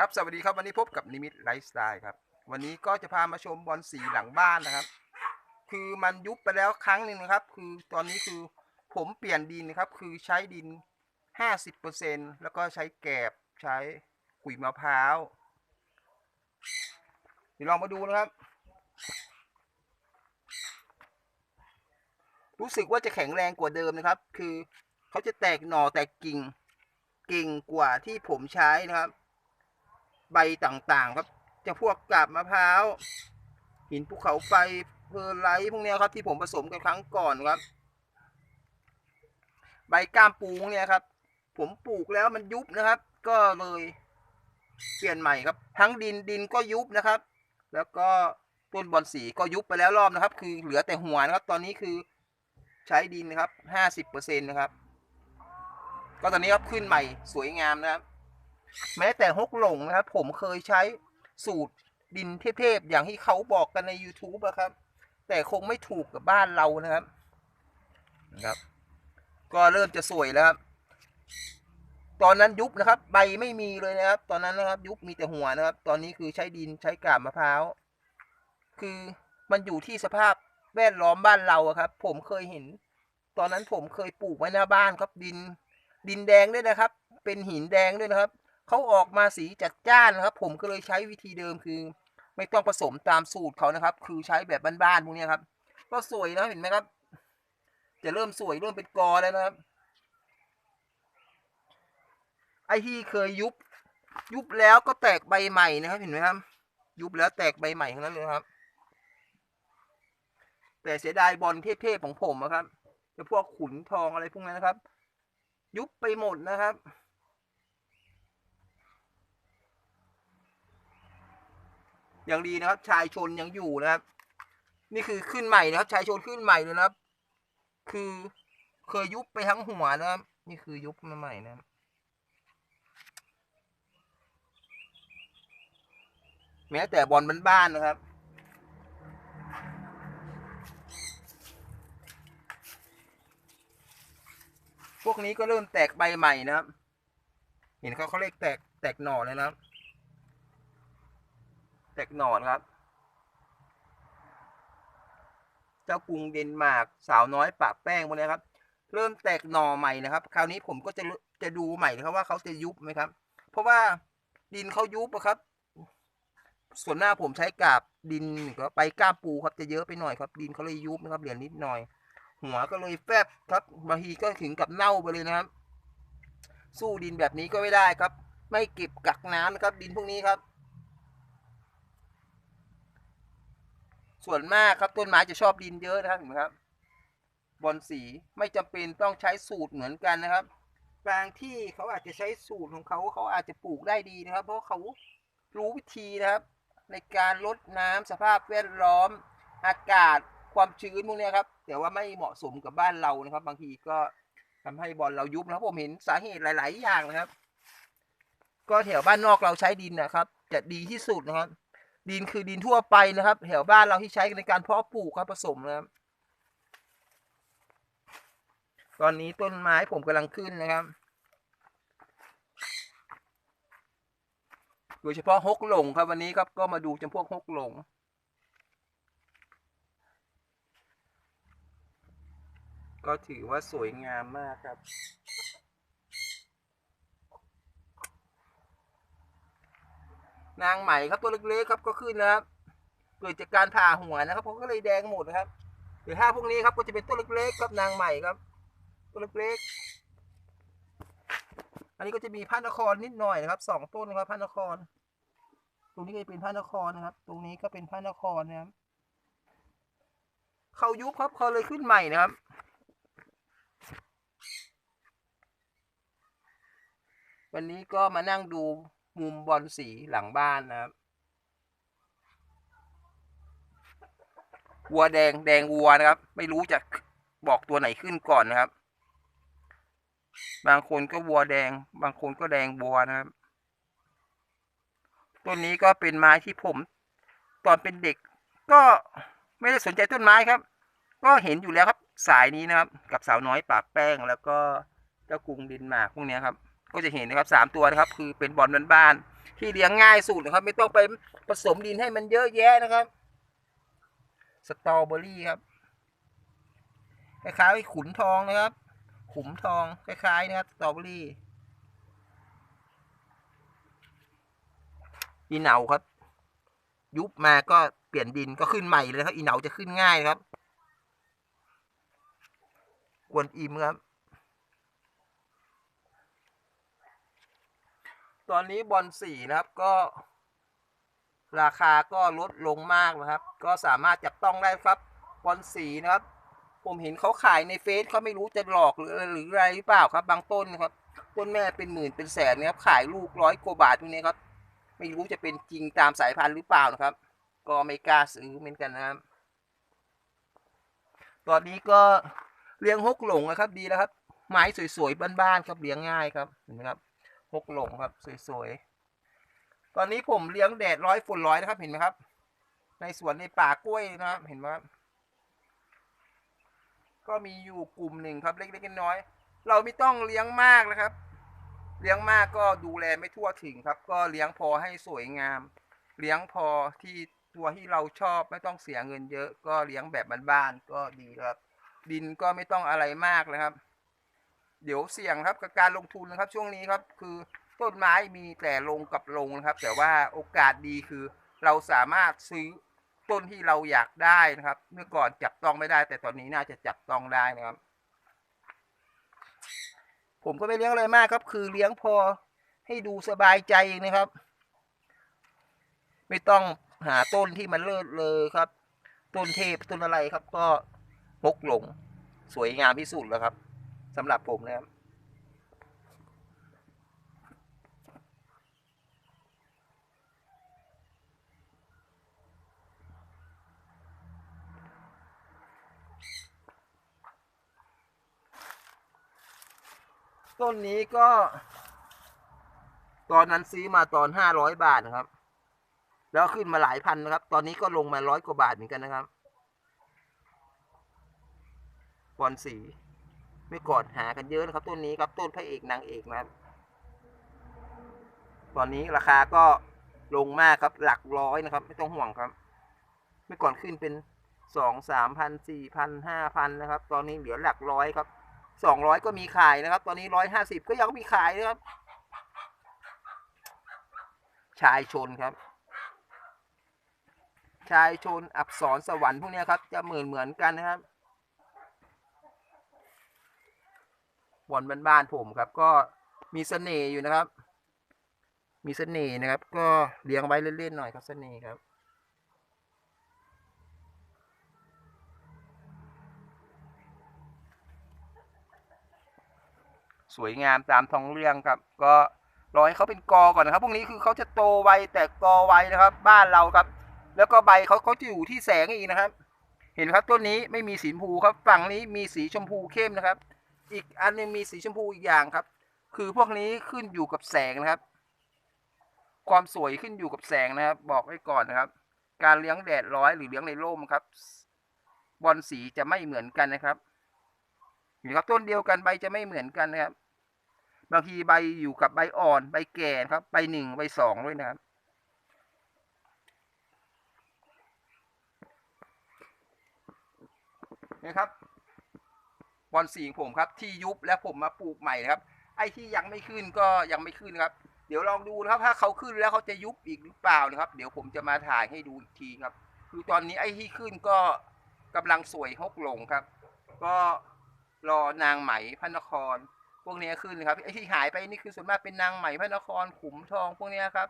ครับสวัสดีครับวันนี้พบกับนิมิตไลฟ์สไตล์ครับ วันนี้ก็จะพามาชมบอลสีหลังบ้านนะครับ คือมันยุบไปแล้วครั้งหนึ่งนะครับ คือตอนนี้คือผมเปลี่ยนดินนะครับ คือใช้ดิน 50%แล้วก็ใช้แกบใช้ขุยมะพร้าวเดี๋ยวลองมาดูนะครับ รู้สึกว่าจะแข็งแรงกว่าเดิมนะครับ คือเขาจะแตกหน่อแตกกิ่งกิ่งกว่าที่ผมใช้นะครับ ใบต่างๆ ครับจะพวกกาบมะพร้าวหินภูเขาไฟเพอร์ไลท์พวกเนี้ยครับที่ผมผสมกันครั้งก่อนครับ ใบก้ามปูพวกเนี้ยครับ ผมปลูกแล้วมันยุบนะครับ ก็เลยเปลี่ยนใหม่ครับ ทั้งดินดินก็ยุบนะครับ แล้วก็ต้นบอลสีก็ยุบไปแล้วรอบนะครับ คือเหลือแต่หัวนะครับ ตอนนี้คือใช้ดินนะครับห้าสิบเปอร์เซ็นต์นะครับ ก็ตอนนี้ครับขึ้นใหม่สวยงามนะครับ แม้แต่ฮกหลงนะครับ ผมเคยใช้สูตรดินเทพๆอย่างที่เขาบอกกันใน YouTube อะครับ แต่คงไม่ถูกกับบ้านเรานะครับนะครับ ก็เริ่มจะสวยแล้วครับ ตอนนั้นยุบนะครับ ใบไม่มีเลยนะครับ ตอนนั้นนะครับ ยุบมีแต่หัวนะครับ ตอนนี้คือใช้ดินใช้กาบมะพร้าว คือมันอยู่ที่สภาพแวดล้อมบ้านเราอะครับ ผมเคยเห็น ตอนนั้นผมเคยปลูกไว้หน้าบ้านครับดิน ดินแดงด้วยนะครับ เป็นหินแดงด้วยนะครับ เขาออกมาสีจัดจ้านนะครับ ผมก็เลยใช้วิธีเดิมคือ ไม่ต้องผสมตามสูตรเขานะครับ คือใช้แบบบ้านๆพวกนี้ครับ ก็สวยนะเห็นไหมครับ จะเริ่มสวยเริ่มเป็นกอแล้วนะครับ ไอที่เคยยุบ ยุบแล้วก็แตกใบใหม่นะครับเห็นไหมครับ ยุบแล้วแตกใบใหม่ทั้งนั้นเลยครับ แต่เสียดายบอลเทพๆของผมนะครับจะพวกขุนทองอะไรพวกนั้นนะครับ ยุบไปหมดนะครับ อยังดีนะครับ ชายชนยังอยู่นะครับ นี่คือขึ้นใหม่นะครับ ชายชนขึ้นใหม่เลยนะครับ คือเคยยุบไปทั้งหัวนะครับ นี่คือยุบมาใหม่นะครับแม้แต่บอลบ้านๆนะครับ พวกนี้ก็เริ่มแตกใบใหม่นะครับ เห็นเขาเขาเรียกแตกแตกหน่อเลยนะครับ แตกหนอนครับ เจ้ากรุงเดนมาร์กสาวน้อยปะแป้งพวกนี้ครับ เริ่มแตกหน่อใหม่นะครับ คราวนี้ผมก็จะจะดูใหม่นะครับว่าเขาจะยุบไหมครับ เพราะว่าดินเขายุบอะครับ ส่วนหน้าผมใช้กาบดินก็ไปก้ามปูครับจะเยอะไปหน่อยครับ ดินเขาเลยยุบนะครับเหลือนิดหน่อย หัวก็เลยแฟบครับบางทีก็ถึงกับเน่าไปเลยนะครับ สู้ดินแบบนี้ก็ไม่ได้ครับ ไม่เก็บกักน้ำนะครับ ดินพวกนี้ครับ ส่วนมากครับต้นไม้จะชอบดินเยอะนะครับเห็นไหมครับ บอลสีไม่จำเป็นต้องใช้สูตรเหมือนกันนะครับ บางที่เขาอาจจะใช้สูตรของเขาเขาอาจจะปลูกได้ดีนะครับ เพราะเขารู้วิธีนะครับ ในการลดน้ำสภาพแวดล้อม อากาศความชื้นพวกนี้ครับ แต่ว่าไม่เหมาะสมกับบ้านเรานะครับ บางทีก็ทำให้บอลเรายุบนะครับผมเห็นสาเหตุหลาย ๆ อย่างนะครับ ก็แถวบ้านนอกเราใช้ดินนะครับ จะดีที่สุดนะครับ ดินคือดินทั่วไปนะครับ แถวบ้านเราที่ใช้ในการเพาะปลูกครับผสมนะครับ ตอนนี้ต้นไม้ผมกำลังขึ้นนะครับ โดยเฉพาะฮกหลงครับวันนี้ครับก็มาดูจำพวกฮกหลงก็ถือว่าสวยงามมากครับ นางไหม่ครับตัวเล็กๆครับก็ขึ้นนะครับเกิดจากการผ่าหัวนะครับเขาก็เลยแดงหมดนะครับหรือถ้าพวกนี้ครับก็จะเป็นตัวเล็กๆครับนางใหม่ครับ ตัวเล็กๆอันนี้ก็จะมีพระนครนิดหน่อยนะครับสองต้นนะครับพระนคร ตรงนี้ก็จะเป็นพระนครนะครับ ตรงนี้ก็เป็นพระนครนะครับเขายุบครับเขาเลยขึ้นใหม่นะครับวันนี้ก็มานั่งดู มุมบอลสีหลังบ้านนะครับวัวแดงแดงวัวนะครับ ไม่รู้จะบอกตัวไหนขึ้นก่อนนะครับ บางคนก็วัวแดง บางคนก็แดงวัวนะครับต้นนี้ก็เป็นไม้ที่ผม ตอนเป็นเด็ก ก็ไม่ได้สนใจต้นไม้ครับ ก็เห็นอยู่แล้วครับ สายนี้นะครับ กับสาวน้อยปากแป้งแล้วก็เจ้ากรุงดินมากพวกนี้ครับ ก็จะเห็นนะครับสามตัวนะครับ คือเป็นบอลบ้านๆที่เลี้ยงง่ายสุดนะครับ ไม่ต้องไปผสมดินให้มันเยอะแยะนะครับสตรอเบอรี่ครับคล้ายๆขุนทองนะครับ ขุมทองคล้ายๆนะครับสตรอเบอรี่อีเหนาครับ ยุบมาก็เปลี่ยนดินก็ขึ้นใหม่เลยครับ อีเหนาจะขึ้นง่ายครับ กวนอิมครับ ตอนนี้บอลสีนะครับก็ ราคาก็ลดลงมากนะครับ ก็สามารถจับต้องได้ครับบอลสีนะครับ ผมเห็นเขาขายในเฟซเขาไม่รู้จะหลอกหรือหรืออะไรหรือเปล่าครับ บางต้นนะครับต้นแม่เป็นหมื่นเป็นแสนนะครับขายลูกร้อยกว่าบาทพวกนี้ครับ ไม่รู้จะเป็นจริงตามสายพันธุ์หรือเปล่านะครับ ก็ไม่กล้าซื้อเหมือนกันนะครับ ตอนนี้ก็เลี้ยงฮกหลงนะครับดีแล้วครับ ไม้สวยๆบ้านๆครับเลี้ยงง่ายครับเห็นไหมครับ ฮกหลงครับสวยๆ ตอนนี้ผมเลี้ยงแดดร้อยฝุ่นร้อยนะครับเห็นไหมครับ ในสวนในป่ากล้วยนะครับเห็นไหมครับก็มีอยู่กลุ่มหนึ่งครับเล็กๆน้อยๆเราไม่ต้องเลี้ยงมากนะครับ เลี้ยงมากก็ดูแลไม่ทั่วถึงครับ ก็เลี้ยงพอให้สวยงาม เลี้ยงพอที่ตัวที่เราชอบไม่ต้องเสียเงินเยอะ ก็เลี้ยงแบบบ้านๆก็ดีครับ ดินก็ไม่ต้องอะไรมากนะครับ เดี๋ยวเสี่ยงครับกับการลงทุนนะครับ ช่วงนี้ครับคือต้นไม้มีแต่ลงกับลงนะครับ แต่ว่าโอกาสดีคือ เราสามารถซื้อต้นที่เราอยากได้นะครับ เมื่อก่อนจับต้องไม่ได้ แต่ตอนนี้น่าจะจับต้องได้นะครับ ผมก็ไม่เลี้ยงอะไรมากครับ คือเลี้ยงพอให้ดูสบายใจนะครับ ไม่ต้องหาต้นที่มันเลิศเลยครับ ต้นเทพต้นอะไรครับก็มกหลง สวยงามที่สุดแล้วครับ สำหรับผมนะครับต้นนี้ก็ ตอนนั้นซื้อมาตอนห้าร้อยบาทนะครับ แล้วขึ้นมาหลายพันนะครับ ตอนนี้ก็ลงมาร้อยกว่าบาทเหมือนกันนะครับบอลสี ไม่กอนหากันเยอะนะครับต้นนี้ครับต้นพระเอกนางเอกนะครับตอนนี้ราคาก็ลงมากครับหลักร้อยนะครับ ไม่ต้องห่วงครับเมื่อก่อนขึ้นเป็นสองสามพันสี่พันห้าพันนะครับ ตอนนี้เหลือหลักร้อยครับสองร้อยก็มีขายนะครับ ตอนนี้ร้อยห้าสิบก็ยังมีขายนะครับ ชายชนครับ ชายชนอักษรสวรรค์พวกนี้ครับ จะเหมือนเหมือนกันนะครับ บอลบ้านๆผมครับ ก็มีเสน่ห์อยู่นะครับ มีเสน่ห์นะครับ ก็เลี้ยงไว้เล่นๆหน่อยครับเสน่ห์ครับสวยงามตามท้องเรื่องครับ ก็รอให้เขาเป็นกอก่อนนะครับพวกนี้คือเขาจะโตไวแต่กอไวนะครับ บ้านเราครับ แล้วก็ใบเขาเขาจะอยู่ที่แสงอีกนะครับ เห็นครับต้นนี้ไม่มีสีชมพูครับฝั่งนี้มีสีชมพูเข้มนะครับ อีกอันหนึงมีสีชมพูอีกอย่างครับ คือพวกนี้ขึ้นอยู่กับแสงนะครับ ความสวยขึ้นอยู่กับแสงนะครับ บอกไว้ก่อนนะครับ การเลี้ยงแดดร้อยหรือเลี้ยงในร่มครับ บอลสีจะไม่เหมือนกันนะครับเห็นครับต้นเดียวกันใบจะไม่เหมือนกันนะครับ บางทีใบอยู่กับใบอ่อนใบแก่ครับ ใบหนึ่งใบสองด้วยนะครับนะครับ บอลสีของผมครับ ที่ยุบแล้วผมมาปลูกใหม่นะครับ ไอ้ที่ยังไม่ขึ้นก็ยังไม่ขึ้นครับ เดี๋ยวลองดูนะครับ ถ้าเขาขึ้นแล้วเขาจะยุบอีกหรือเปล่านะครับ เดี๋ยวผมจะมาถ่ายให้ดูอีกทีครับ คือตอนนี้ไอ้ที่ขึ้นก็กำลังสวยฮกหลงครับ ก็รอนางไหมพระนคร พวกนี้ขึ้นครับไอ้ที่หายไปนี่คือส่วนมากเป็นนางไหมพระนครขุมทองพวกนี้ครับ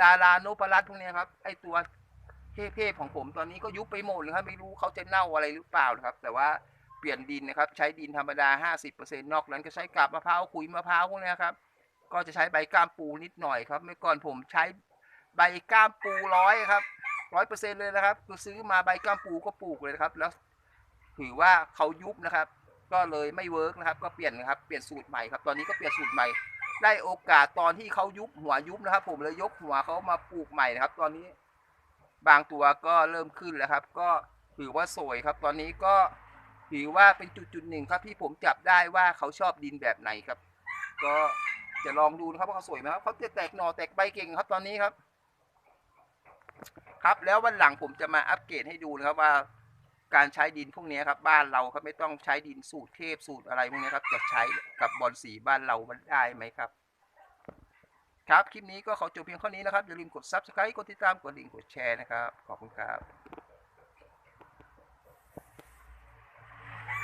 ดาราโนปรัตน์พวกนี้ครับ ไอ้ตัวเทพๆของผมตอนนี้ก็ยุบไปหมดเลยครับ ไม่รู้เขาจะเน่าอะไรหรือเปล่านะครับ แต่ว่า เปลี่ยนดินนะครับ ใช้ดินธรรมดา 50%นอกนั้นก็ใช้กาบมะพร้าวขุยมะพร้าวพวกนี้ครับ ก็จะใช้ใบก้ามปูนิดหน่อยครับ เมื่อก่อนผมใช้ใบก้ามปูร้อยครับร้อยเปอร์เซ็นเลยนะครับคือซื้อมาใบก้ามปูก็ปลูกเลยครับ แล้วถือว่าเขายุบนะครับ ก็เลยไม่เวิร์กนะครับ ก็เปลี่ยนนะครับ เปลี่ยนสูตรใหม่ครับ ตอนนี้ก็เปลี่ยนสูตรใหม่ ได้โอกาสตอนที่เขายุบหัวยุบนะครับ ผมเลยยกหัวเขามาปลูกใหม่นะครับ ตอนนี้บางตัวก็เริ่มขึ้นแล้วครับ ก็ถือว่าสวยครับ ตอนนี้ก็ ถือว่าเป็นจุดจุดหนึ่งครับที่ผมจับได้ว่าเขาชอบดินแบบไหนครับ ก็จะลองดูนะครับว่าเขาสวยไหมครับเขาจะแตกหน่อแตกใบเก่งครับตอนนี้ครับ ครับแล้ววันหลังผมจะมาอัปเกรดให้ดูนะครับว่า การใช้ดินพวกนี้ครับ บ้านเราครับไม่ต้องใช้ดินสูตรเทพสูตรอะไรพวกนี้ครับจะใช้กับบอลสีบ้านเรามันได้ไหมครับครับ คลิปนี้ก็ขอจบเพียงเท่านี้นะครับ อย่าลืมกด subscribe กดติดตาม กดดิ่งกดแชร์นะครับ ขอบคุณครับ